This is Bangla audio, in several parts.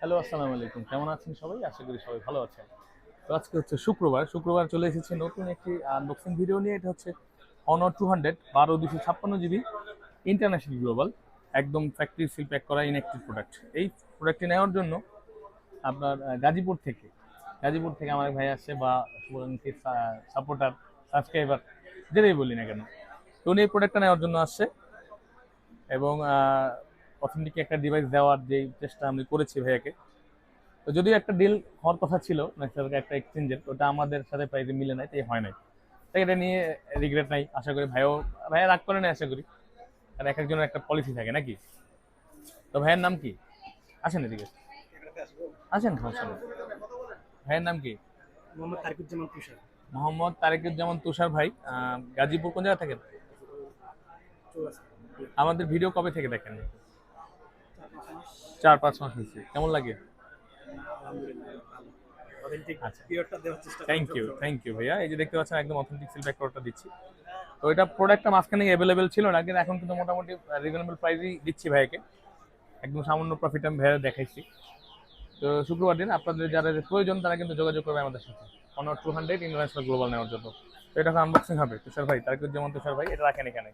হ্যালো, আসসালামু আলাইকুম। কেমন আছেন সবাই? আশা করি সবাই ভালো আছেন। তো আজকে হচ্ছে শুক্রবার। শুক্রবার চলে এসেছে নতুন একটি আনবক্সিং ভিডিও নিয়ে। এটা হচ্ছে অনর টু হান্ড্রেড বারো দুশো ছাপ্পান্ন জিবি ইন্টারন্যাশনাল গ্লোবাল একদম ফ্যাক্টরি সিল প্যাক করা ইনঅ্যাক্টিভ প্রোডাক্ট এই প্রোডাক্টটি নেওয়ার জন্য আপনার গাজীপুর থেকে গাজীপুর থেকে আমার ভাই আসছে বা সাপোর্টার সাবস্ক্রাইবার যেটাই বলি না কেন। তো উনি এই প্রোডাক্টটা নেওয়ার জন্য আসছে এবং অথেন্টিক একটা ডিভাইস দেওয়ার যে চেষ্টা আমি করেছি ভাইয়াকে। তো যদিও একটা ডিল হওয়ার কথা ছিল ন্যাচারাল একটা এক্সচেঞ্জের ওটা আমাদের সাথে প্রাইজে মিলে নাই তাই হয় নাই। তাই এটা নিয়ে রিগ্রেট নাই আশা করি ভাইও ভাইয়া রাগ করে নাই আশা করি। কারণ এক একজনের একটা পলিসি থাকে নাকি? তো ভাইয়ের নাম কি? আসেন এদিকে। আসেন সমস্যা ভাইয়ের নাম কি? মোহাম্মদ তারিকুজ্জামান তুষার। মোহাম্মদ তারেকুজ্জামান তুষার ভাই গাজীপুর কোন জায়গা থাকেন? আমাদের ভিডিও কবে থেকে দেখেন চার পাঁচ মাস হয়েছে। কেমন লাগে? থ্যাংক ইউ থ্যাংক ইউ ভাইয়া। এই যে দেখতে পাচ্ছেন একদম অথেন্টিক সিল প্যাকটা দিচ্ছি। তো এটা প্রোডাক্টটা মাঝখানে অ্যাভেলেবেল ছিল না কিন্তু এখন কিন্তু মোটামুটি রিজনেবল প্রাইসই দিচ্ছি ভাইয়াকে। একদম সামান্য প্রফিট আমি ভাইয়া দেখাইছি। তো শুক্রবার দিন আপনাদের যারা প্রয়োজন তারা কিন্তু যোগাযোগ করবে আমাদের সাথে। Honor two hundred international global নেওয়ার জন্য। তো এটা আনবক্সিং হবে। তুষার ভাই তারকুজ্জামান তুষার ভাই এটা রাখেন এখানে।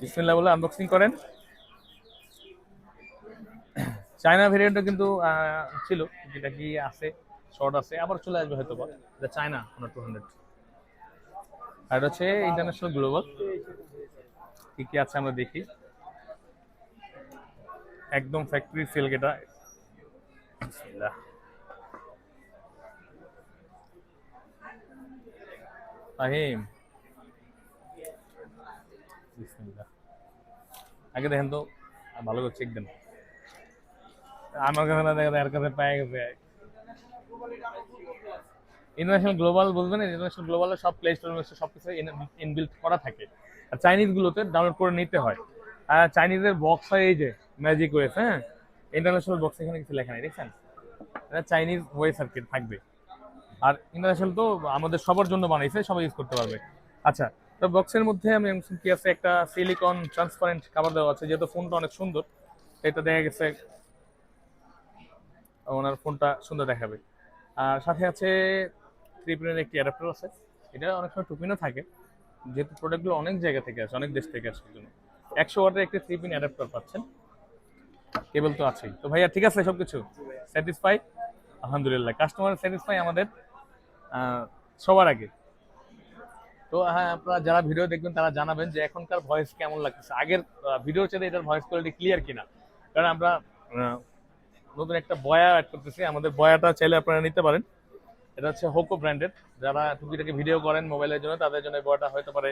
বিসমিল্লাহ বলে আনবক্সিং করেন। চায়না ভেরিয়েন্টও কিন্তু ছিল, যেটা কি আছে শর্ট আছে, আবার চলে আসবে হয়তো বা এটা চায়না ওনার টু হান্ড্রেড আর এটা হচ্ছে ইন্টারন্যাশনাল গ্লোবাল কি কি আছে আমরা দেখি। একদম ফ্যাক্টরি সিল্ক এটা। বিসমিল্লাহ। আগে দেখেন তো, ভালো করে চেক দেন। না দেখে এর কাছে গেছে। ইন্টারন্যাশনাল গ্লোবাল বলবেন ইন্টারন্যাশনাল গ্লোবালে সব প্লে স্টোর সব কিছু ইনবিল্ট করা থাকে। আর চাইনিজ গুলোতে ডাউনলোড করে নিতে হয়। আর চাইনিজের বক্স হয় এই যে ম্যাজিক ওয়েস হ্যাঁ? ইন্টারন্যাশনাল বক্স এখানে কিছু লেখা নেই, দেখছেন? এটা চাইনিজ ওয়ে সার্কিট থাকবে। আর ইন্টারন্যাশনাল তো আমাদের সবার জন্য বানাইছে, সবাই ইউজ করতে পারবে। আচ্ছা তো বক্সের মধ্যে আমি কি আছে? একটা সিলিকন ট্রান্সপারেন্ট কাভার দেওয়া আছে, যেহেতু ফোনটা অনেক সুন্দর এটা দেখা গেছে ওনার ফোনটা সুন্দর দেখাবে। আর সাথে আছে থ্রি একটি অ্যাডাপ্টার আছে। এটা অনেক সময় টুপিনও থাকে, যেহেতু প্রোডাক্টগুলো অনেক জায়গা থেকে আসে, অনেক দেশ থেকে আসে জন্য। একশো ওয়াটের একটি থ্রি পিন অ্যাডাপ্টার পাচ্ছেন। কেবল তো আছেই। তো ভাইয়া, ঠিক আছে সব কিছু স্যাটিসফাই আলহামদুলিল্লাহ। কাস্টমার স্যাটিসফাই আমাদের সবার আগে। তো হ্যাঁ আপনারা যারা ভিডিও দেখবেন, তারা জানাবেন যে এখনকার ভয়েস কেমন লাগতেছে। আগের ভিডিও চেয়ে এটার ভয়েস কোয়ালিটি ক্লিয়ার কিনা। কারণ আমরা নতুন একটা বয়া অ্যাড করতেছি। আমাদের বয়াটা চাইলে আপনারা নিতে পারেন। এটা হচ্ছে হোকো ব্র্যান্ডের যারা টুকিটাকে ভিডিও করেন মোবাইলের জন্য, তাদের জন্য বয়াটা হতে পারে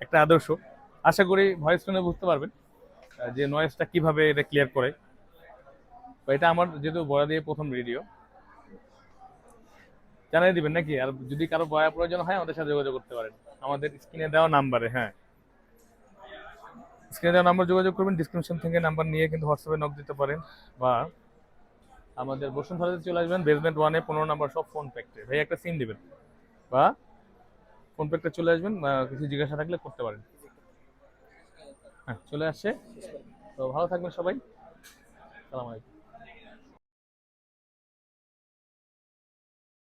একটা আদর্শ। আশা করি ভয়েস শুনে বুঝতে পারবেন যে নয়েসটা কীভাবে এটা ক্লিয়ার করে। তো এটা আমার যেহেতু বয়া দিয়ে প্রথম ভিডিও জানিয়ে দিবেন নাকি? আর যদি কারও বয়া প্রয়োজন হয়, আমাদের সাথে যোগাযোগ করতে পারেন। আমাদের স্ক্রিনে দেওয়া নাম্বারে হ্যাঁ। স্ক্রিনে দেওয়া নাম্বার যোগাযোগ করবেন। ডিসক্রিপশন থেকে নাম্বার নিয়ে কিন্তু হোয়াটসঅ্যাপে নক দিতে পারেন বা আমাদের বসুন্ধরাতে চলে আসবেন বেসমেন্ট ওয়ানে পনেরো নাম্বার সব ফোন প্যাকটে ভাই, একটা সিম দিবেন। বা ফোন প্যাকটা চলে আসবেন বা কিছু জিজ্ঞাসা থাকলে করতে পারেন। হ্যাঁ চলে আসছে। তো ভালো থাকবেন সবাই। সালাম আলাইকুম।